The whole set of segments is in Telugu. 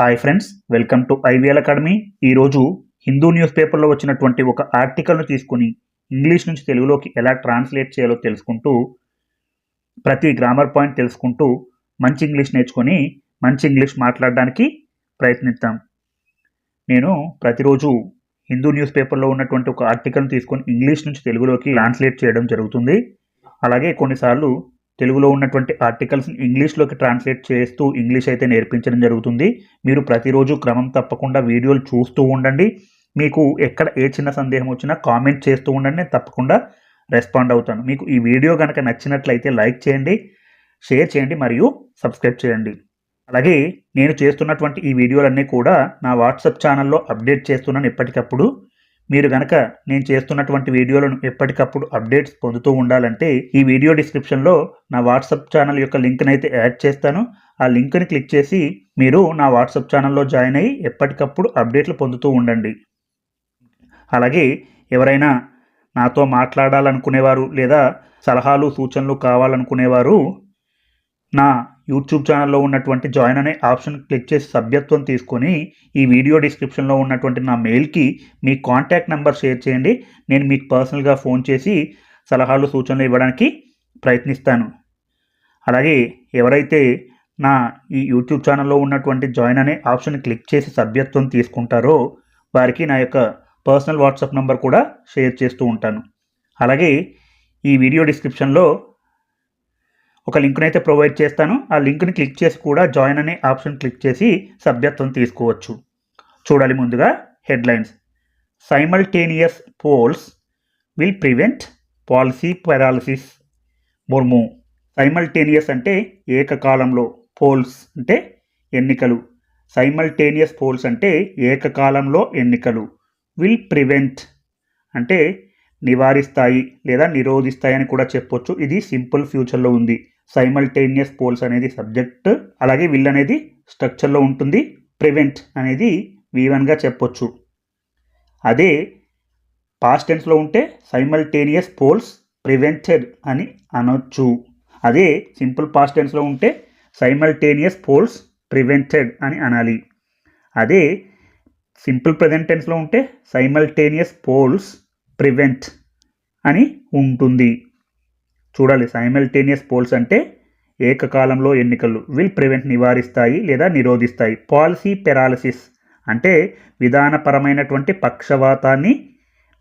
Hi friends welcome to IVL academy ఈరోజు హిందూ న్యూస్ పేపర్లో వచ్చినటువంటి ఒక ఆర్టికల్ను తీసుకుని ఇంగ్లీష్ నుంచి తెలుగులోకి ఎలా ట్రాన్స్లేట్ చేయాలో తెలుసుకుంటూ ప్రతి గ్రామర్ పాయింట్ తెలుసుకుంటూ మంచి ఇంగ్లీష్ నేర్చుకొని మంచి ఇంగ్లీష్ మాట్లాడడానికి ప్రయత్నిద్దాం. నేను ప్రతిరోజు హిందూ న్యూస్ పేపర్లో ఉన్నటువంటి ఒక ఆర్టికల్ను తీసుకొని ఇంగ్లీష్ నుంచి తెలుగులోకి ట్రాన్స్లేట్ చేయడం జరుగుతుంది. అలాగే కొన్నిసార్లు తెలుగులో ఉన్నటువంటి ఆర్టికల్స్ ఇంగ్లీష్లోకి ట్రాన్స్లేట్ చేస్తూ ఇంగ్లీష్ అయితే నేర్పించడం జరుగుతుంది. మీరు ప్రతిరోజు క్రమం తప్పకుండా వీడియోలు చూస్తూ ఉండండి. మీకు ఎక్కడ ఏ చిన్న సందేహం వచ్చినా కామెంట్ చేస్తూ ఉండండి. నేను తప్పకుండా రెస్పాండ్ అవుతాను. మీకు ఈ వీడియో కనుక నచ్చినట్లయితే లైక్ చేయండి షేర్ చేయండి మరియు సబ్స్క్రైబ్ చేయండి. అలాగే నేను చేస్తున్నటువంటి ఈ వీడియోలన్నీ కూడా నా వాట్సాప్ ఛానల్లో అప్డేట్ చేస్తున్నాను ఎప్పటికప్పుడు మీరు గనక నేను చేస్తున్నటువంటి వీడియోలను ఎప్పటికప్పుడు అప్డేట్స్ పొందుతూ ఉండాలంటే ఈ వీడియో డిస్క్రిప్షన్లో నా వాట్సాప్ ఛానల్ యొక్క లింక్ని అయితే యాడ్ చేస్తాను. ఆ లింక్ని క్లిక్ చేసి మీరు నా వాట్సాప్ ఛానల్లో జాయిన్ అయ్యి ఎప్పటికప్పుడు అప్డేట్లు పొందుతూ ఉండండి. అలాగే ఎవరైనా నాతో మాట్లాడాలనుకునేవారు లేదా సలహాలు సూచనలు కావాలనుకునేవారు నా యూట్యూబ్ ఛానల్లో ఉన్నటువంటి జాయిన్ అనే ఆప్షన్ క్లిక్ చేసి సభ్యత్వం తీసుకొని ఈ వీడియో డిస్క్రిప్షన్లో ఉన్నటువంటి నా మెయిల్కి మీ కాంటాక్ట్ నెంబర్ షేర్ చేయండి. నేను మీకు పర్సనల్గా ఫోన్ చేసి సలహాలు సూచనలు ఇవ్వడానికి ప్రయత్నిస్తాను. అలాగే ఎవరైతే నా ఈ యూట్యూబ్ ఛానల్లో ఉన్నటువంటి జాయిన్ అనే ఆప్షన్ క్లిక్ చేసి సభ్యత్వం తీసుకుంటారో వారికి నా యొక్క పర్సనల్ వాట్సాప్ నెంబర్ కూడా షేర్ చేస్తూ ఉంటాను. అలాగే ఈ వీడియో డిస్క్రిప్షన్లో ఒక లింక్ని అయితే ప్రొవైడ్ చేస్తాను. ఆ లింక్ని క్లిక్ చేసి కూడా జాయిన్ అనే ఆప్షన్ క్లిక్ చేసి సభ్యత్వం తీసుకోవచ్చు. చూడాలి ముందుగా headlines. Simultaneous polls will prevent policy paralysis Murmu. Simultaneous అంటే ఏకకాలంలో పోల్స్ అంటే ఎన్నికలు. సైమల్టేనియస్ పోల్స్ అంటే ఏకకాలంలో ఎన్నికలు. విల్ ప్రివెంట్ అంటే నివారిస్తాయి లేదా నిరోధిస్తాయి అని కూడా చెప్పొచ్చు. ఇది సింపుల్ ఫ్యూచర్లో ఉంది. సైమల్టేనియస్ పోల్స్ అనేది సబ్జెక్ట్ అలాగే విల్ అనేది స్ట్రక్చర్లో ఉంటుంది. ప్రివెంట్ అనేది వీవన్గా చెప్పొచ్చు. అదే పాస్ట్ టెన్స్లో ఉంటే సైమల్టేనియస్ పోల్స్ ప్రివెంటెడ్ అని అనొచ్చు. అదే సింపుల్ పాస్ట్ టెన్స్లో ఉంటే సైమల్టేనియస్ పోల్స్ ప్రివెంటెడ్ అని అనాలి. అదే సింపుల్ ప్రజెంట్ టెన్స్లో ఉంటే సైమల్టేనియస్ పోల్స్ ప్రివెంట్ అని ఉంటుంది. చూడాలి సైమల్టేనియస్ పోల్స్ అంటే ఏకకాలంలో ఎన్నికలు విల్ ప్రివెంట్ నివారిస్తాయి లేదా నిరోధిస్తాయి. పాలసీ పెరాలసిస్ అంటే విధానపరమైనటువంటి పక్షవాతాన్ని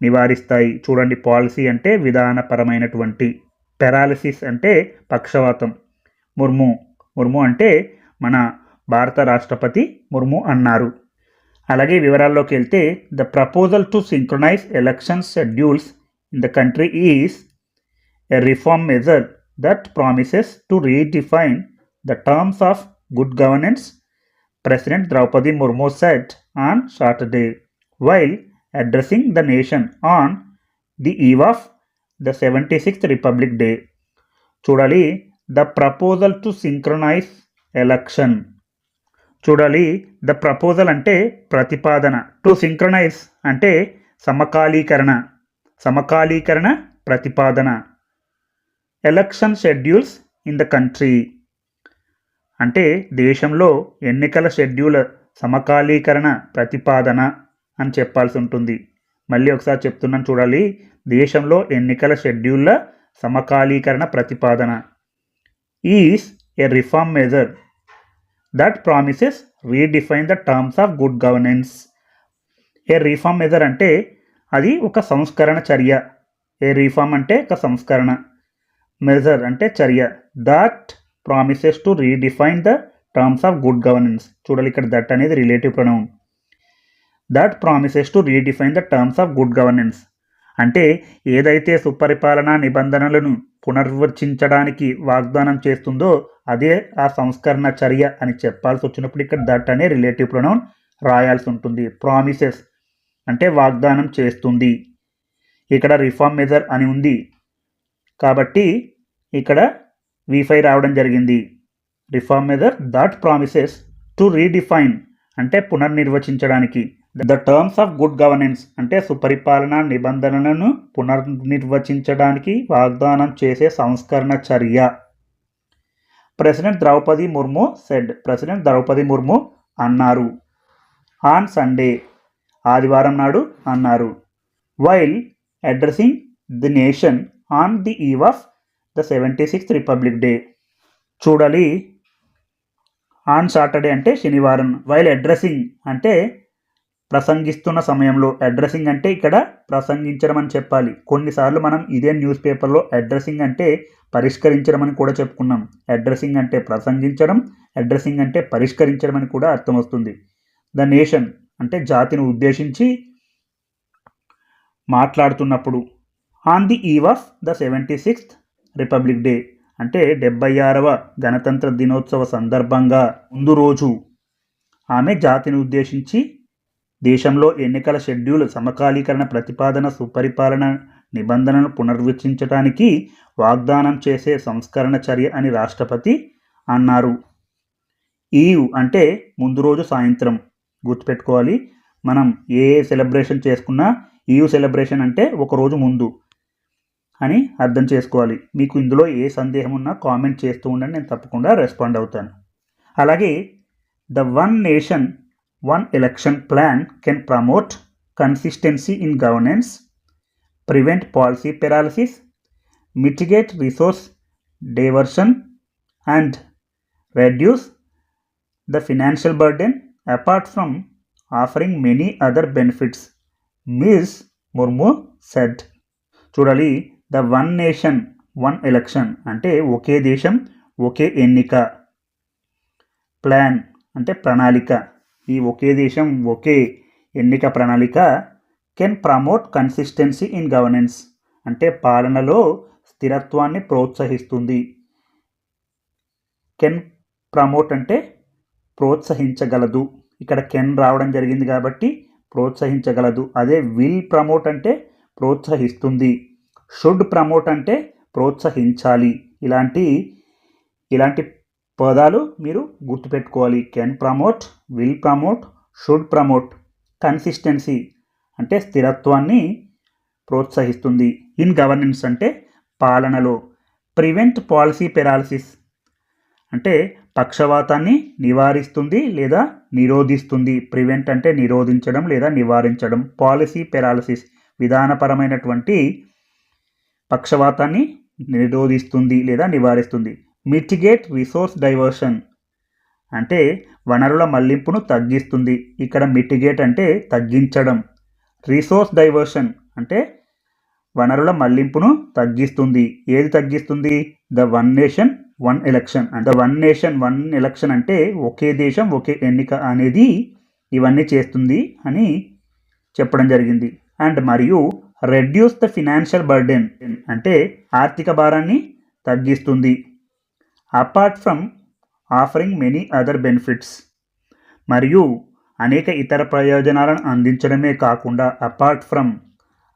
నివారిస్తాయి. చూడండి పాలసీ అంటే విధానపరమైనటువంటి పెరాలసిస్ అంటే పక్షవాతం. ముర్ము ముర్ము అంటే మన భారత రాష్ట్రపతి ముర్ము అన్నారు. అలాగే వివరాల్లోకి వెళ్తే the proposal to synchronise election schedules in the country is a reform measure that promises to redefine the terms of good governance president Droupadi Murmu said on Saturday while addressing the nation on the eve of the seventy sixth republic day చూడాలి the proposal to synchronise election చూడాలి. ద ప్రపోజల్ అంటే ప్రతిపాదన. టు సింక్రనైజ్ అంటే సమకాలీకరణ. సమకాలీకరణ ప్రతిపాదన. Election schedules in the country. అంటే దేశంలో ఎన్నికల షెడ్యూల్ సమకాలీకరణ ప్రతిపాదన అని చెప్పాల్సి ఉంటుంది. మళ్ళీ ఒకసారి చెప్తున్నాను చూడాలి. దేశంలో ఎన్నికల షెడ్యూల్ల సమకాలీకరణ ప్రతిపాదన. Is a reform measure. That promises redefine the terms of good governance a reform measure అంటే అది ఒక సంస్కరణ చర్య. ఏ రీఫార్మ్ అంటే ఒక సంస్కరణ. మెజర్ అంటే చర్య. That promises to redefine the terms of good governance చూడాలి ఇక్కడ దట్ అనేది relative pronoun that promises to redefine the terms of good governance అంటే ఏదైతే సుపరిపాలనా నిబంధనలను పునర్వచించడానికి వాగ్దానం చేస్తుందో అదే ఆ సంస్కరణ చర్య అని చెప్పాల్సి వచ్చినప్పుడు ఇక్కడ దట్ అనే రిలేటివ్ ప్రొనౌన్ రాయాల్సి ఉంటుంది ప్రామిసెస్ అంటే వాగ్దానం చేస్తుంది. ఇక్కడ రిఫార్మ్ మెజర్ అని ఉంది. కాబట్టి ఇక్కడ వీఫై రావడం జరిగింది. Reform measure that promises to redefine అంటే పునర్నిర్వచించడానికి. The terms of good governance అంటే సుపరిపాలన నిబంధనలను పునర్నిర్వచించడానికి వాగ్దానం చేసే సంస్కరణ చర్య. President Droupadi Murmu said president Droupadi Murmu అన్నారు. ఆన్ సండే ఆదివారం నాడు అన్నారు. While addressing the nation on the eve of the seventy sixth republic day చూడాలి. ఆన్ సాటర్డే అంటే శనివారం. వైల్ అడ్రసింగ్ అంటే ప్రసంగిస్తున్న సమయంలో అడ్రసింగ్ అంటే ఇక్కడ ప్రసంగించడం అని చెప్పాలి. కొన్నిసార్లు మనం ఇదే న్యూస్ పేపర్లో అడ్రసింగ్ అంటే పరిష్కరించడం అని కూడా చెప్పుకున్నాం. అడ్రసింగ్ అంటే ప్రసంగించడం అడ్రసింగ్ అంటే పరిష్కరించడం అని కూడా అర్థం వస్తుంది. ద నేషన్ అంటే జాతిని ఉద్దేశించి మాట్లాడుతున్నప్పుడు on the eve of the seventy sixth republic day అంటే డెబ్బై ఆరవ గణతంత్ర దినోత్సవ సందర్భంగా ముందు రోజు ఆమె జాతిని ఉద్దేశించి దేశంలో ఎన్నికల షెడ్యూల్ సమకాలీకరణ ప్రతిపాదన సుపరిపాలన నిబంధనను పునర్విచించడానికి వాగ్దానం చేసే సంస్కరణ చర్య అని రాష్ట్రపతి అన్నారు. ఈవ్ అంటే ముందు రోజు సాయంత్రం. గుర్తుపెట్టుకోవాలి మనం ఏ సెలబ్రేషన్ చేసుకున్నా ఈవ్ సెలబ్రేషన్ అంటే ఒక రోజు ముందు అని అర్థం చేసుకోవాలి. మీకు ఇందులో ఏ సందేహం ఉన్నా కామెంట్ చేస్తూ ఉండండి నేను తప్పకుండా రెస్పాండ్ అవుతాను. అలాగే the one nation one election plan can promote consistency in governance prevent policy paralysis, mitigate resource diversion, and reduce the financial burden apart from offering many other benefits Ms. Murmu said. చూడాలి the one nation one election అంటే ఒకే దేశం ఒకే ఎన్నిక ప్లాన్ అంటే ప్రణాళిక ఈ ఒకే దేశం ఒకే ఎన్నిక ప్రణాళిక can promote consistency in governance అంటే పాలనలో స్థిరత్వాన్ని ప్రోత్సహిస్తుంది. కెన్ ప్రమోట్ అంటే ప్రోత్సహించగలదు. ఇక్కడ కెన్ రావడం జరిగింది కాబట్టి ప్రోత్సహించగలదు. అదే విల్ ప్రమోట్ అంటే ప్రోత్సహిస్తుంది. షుడ్ ప్రమోట్ అంటే ప్రోత్సహించాలి. ఇలాంటి ఇలాంటి పదాలు మీరు గుర్తుపెట్టుకోవాలి. Can promote will promote should promote consistency అంటే స్థిరత్వాన్ని ప్రోత్సహిస్తుంది. ఇన్ గవర్నెన్స్ అంటే పాలనలో. ప్రివెంట్ పాలసీ పెరాలసిస్ అంటే పక్షవాతాన్ని నివారిస్తుంది లేదా నిరోధిస్తుంది. ప్రివెంట్ అంటే నిరోధించడం లేదా నివారించడం. పాలసీ పెరాలసిస్ విధానపరమైనటువంటి పక్షవాతాన్ని నిరోధిస్తుంది లేదా నివారిస్తుంది. మిటిగేట్ రిసోర్స్ డైవర్షన్ అంటే వనరుల మళ్ళింపును తగ్గిస్తుంది. ఇక్కడ మిటిగేట్ అంటే తగ్గించడం. రిసోర్స్ డైవర్షన్ అంటే వనరుల మళ్ళింపును తగ్గిస్తుంది. ఏది తగ్గిస్తుంది? The one nation one election. అంటే వన్ నేషన్ వన్ ఎలక్షన్ అంటే ఒకే దేశం ఒకే ఎన్నిక అనేది ఇవన్నీ చేస్తుంది అని చెప్పడం జరిగింది. అండ్ మరియు రెడ్యూస్ ద ఫినాన్షియల్ బర్డెన్ అంటే ఆర్థిక భారాన్ని తగ్గిస్తుంది. Apart from offering many other benefits మరియు అనేక ఇతర ప్రయోజనాలను అందించడమే కాకుండా అపార్ట్ ఫ్రమ్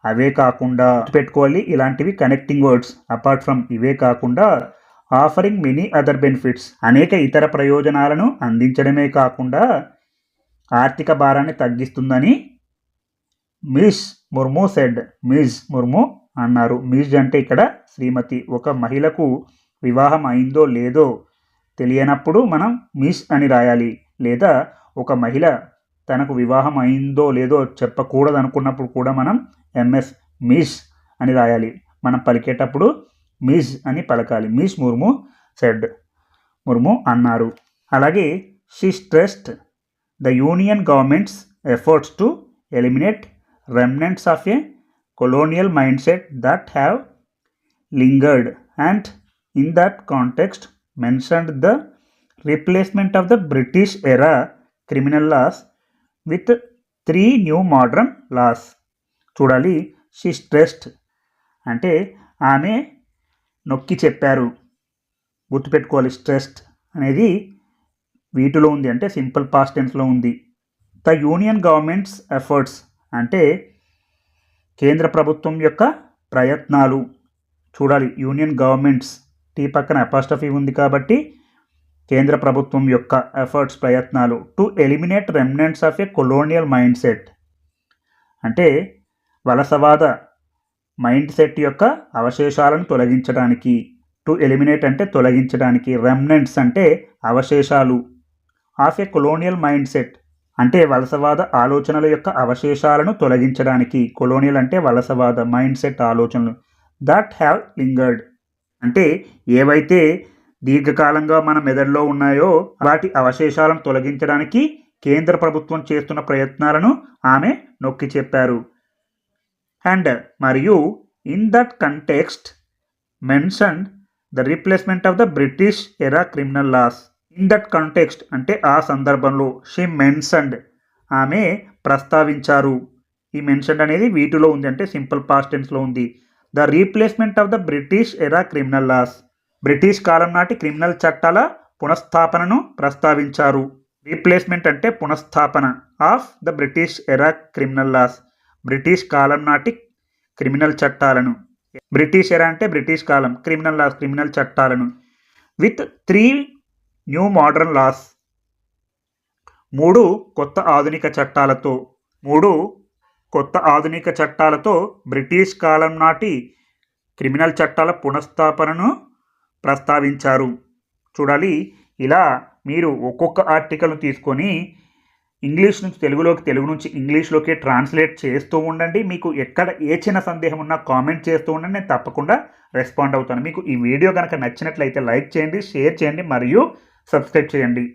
అవే కాకుండా పెట్టుకోవాలి ఇలాంటివి కనెక్టింగ్ వర్డ్స్ అపార్ట్ ఫ్రమ్ ఇవే కాకుండా ఆఫరింగ్ మెనీ అదర్ బెనిఫిట్స్ అనేక ఇతర ప్రయోజనాలను అందించడమే కాకుండా ఆర్థిక భారాన్ని తగ్గిస్తుందని miss Murmu said miss Murmu అన్నారు. మిస్ అంటే ఇక్కడ శ్రీమతి ఒక మహిళకు వివాహం అయిందో లేదో తెలియనప్పుడు మనం మిస్ అని రాయాలి. లేదా ఒక మహిళ తనకు వివాహం అయిందో లేదో చెప్పకూడదు అనుకున్నప్పుడు కూడా మనం ఎంఎస్ మిస్ అని రాయాలి. మనం పలికేటప్పుడు మిస్ అని పలకాలి. మిస్ ముర్ము సెడ్ ముర్ము అన్నారు. అలాగే she stressed the union government's efforts to eliminate remnants of a colonial mindset that have lingered and in that context mentioned the replacement of the British era criminal laws with three new modern laws చూడాలి షీ స్ట్రెస్డ్ అంటే ఆమె నొక్కి చెప్పారు. గుర్తుపెట్టుకోవాలి స్ట్రెస్డ్ అనేది వీటిలో ఉంది. అంటే సింపుల్ పాస్ట్ టెన్స్లో ఉంది. ద యూనియన్ గవర్నమెంట్స్ ఎఫర్ట్స్ అంటే కేంద్ర ప్రభుత్వం యొక్క ప్రయత్నాలు. చూడాలి యూనియన్ గవర్నమెంట్స్ టీ పక్కన అపాస్టఫీ ఉంది కాబట్టి కేంద్ర ప్రభుత్వం యొక్క ఎఫర్ట్స్ ప్రయత్నాలు to eliminate remnants of a colonial mindset అంటే వలసవాద మైండ్ సెట్ యొక్క అవశేషాలను తొలగించడానికి టు ఎలిమినేట్ అంటే తొలగించడానికి రెమినెంట్స్ అంటే అవశేషాలు of a colonial mindset అంటే వలసవాద ఆలోచనల యొక్క అవశేషాలను తొలగించడానికి కొలోనియల్ అంటే వలసవాద మైండ్ సెట్ ఆలోచనలు దట్ హ్యావ్ లింగర్డ్ అంటే ఏవైతే దీర్ఘకాలంగా మన మెదడులో ఉన్నాయో వాటి అవశేషాలను తొలగించడానికి కేంద్ర ప్రభుత్వం చేస్తున్న ప్రయత్నాలను ఆమె నొక్కి చెప్పారు. అండ్ మరియు in that context mention the replacement of the British era criminal laws. In that context అంటే ఆ సందర్భంలో షీ మెన్షన్డ్ ఆమె ప్రస్తావించారు. ఈ మెన్షన్ అనేది వీటిలో ఉంది అంటే సింపుల్ పాస్ట్ టెన్స్లో ఉంది. The replacement of the British era criminal laws. British కాలం నాటి క్రిమినల్ చట్టాల పునఃస్థాపనను ప్రస్తావించారు. రీప్లేస్మెంట్ అంటే పునఃస్థాపన of the British era criminal laws. British కాలం నాటి క్రిమినల్ చట్టాలను. బ్రిటిష్ ఎరా అంటే బ్రిటిష్ కాలం. క్రిమినల్ లాస్ క్రిమినల్ చట్టాలను. With three new modern laws. మూడు కొత్త ఆధునిక చట్టాలతో. మూడు కొత్త ఆధునిక చట్టాలతో బ్రిటిష్ కాలం నాటి క్రిమినల్ చట్టాల పునఃస్థాపనను ప్రస్తావించారు. చూడాలి ఇలా మీరు ఒక్కొక్క ఆర్టికల్ను తీసుకొని ఇంగ్లీష్ నుంచి తెలుగులోకి తెలుగు నుంచి ఇంగ్లీష్లోకి ట్రాన్స్లేట్ చేస్తూ ఉండండి. మీకు ఎక్కడ ఏ చిన్న సందేహం ఉన్నా కామెంట్ చేస్తూ ఉండండి. నేను తప్పకుండా రెస్పాండ్ అవుతాను. మీకు ఈ వీడియో కనుక నచ్చినట్లయితే లైక్ చేయండి షేర్ చేయండి మరియు సబ్స్క్రైబ్ చేయండి.